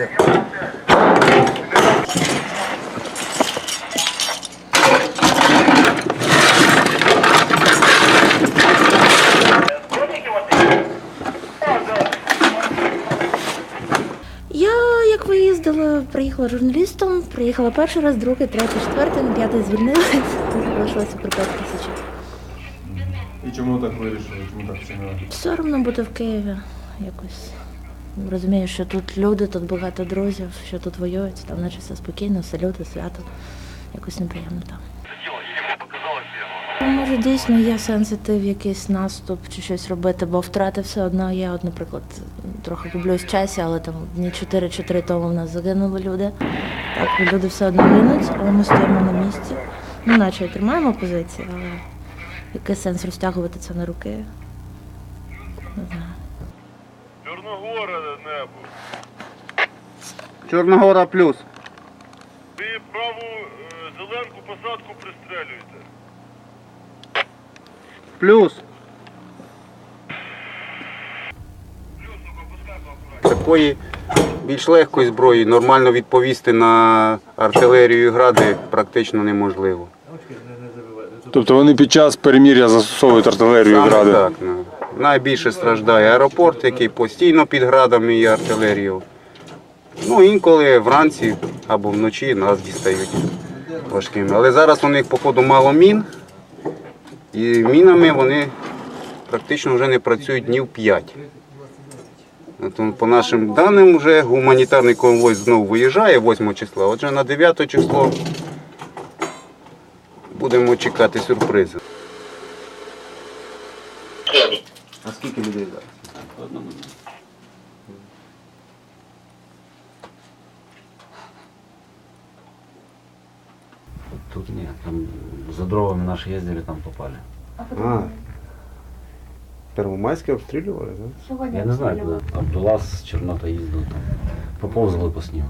все. Я, як виїздила, приїхала журналістом, приїхала перший раз, другий, третій, четвертий, п'ятий звільнилася, залишилося про 5 тисячі. І чому так вирішили? Чому так вчинили? Соромно бути в Києві якось. Розумію, що тут люди, тут багато друзів, що тут воюють, там наче все спокійно, салюти, свято. Якось неприємно там. Ну, Може, дійсно є сенс іти в якийсь наступ чи щось робити, бо втрати все одно є. От, наприклад, трохи гублюсь в часі, але там дні 4 чи 3 тому в нас загинули люди. Так, люди все одно гинуть, але ми стоїмо на місці. Ну, наче тримаємо позиції, але який сенс розтягувати це на руки? Не знаю. Чорногора небо. Чорногора плюс. Ви праву е, зеленку посадку пристрелюєте. Плюс. Такої більш легкої зброї нормально відповісти на артилерію і гради практично неможливо. Тобто вони під час перемір'я застосовують артилерію і Саме гради? так. ну. Найбільше страждає аеропорт, який постійно під градами і артилерією. Ну, інколи вранці або вночі нас дістають важкими. Але зараз у них, походу, мало мін. І мінами вони практично вже не працюють днів 5. От, по нашим даним, вже гуманітарний конвой знову виїжджає 8 числа. Отже, на 9 число будемо чекати сюрпризи. А скільки людей зараз? Тут нет, там за дровами наши ездили, там попали. А, Первомайське обстрілювали, так? Я не знаю куди. Абдулас з Чорнота їздив там. Поповзали по снігу.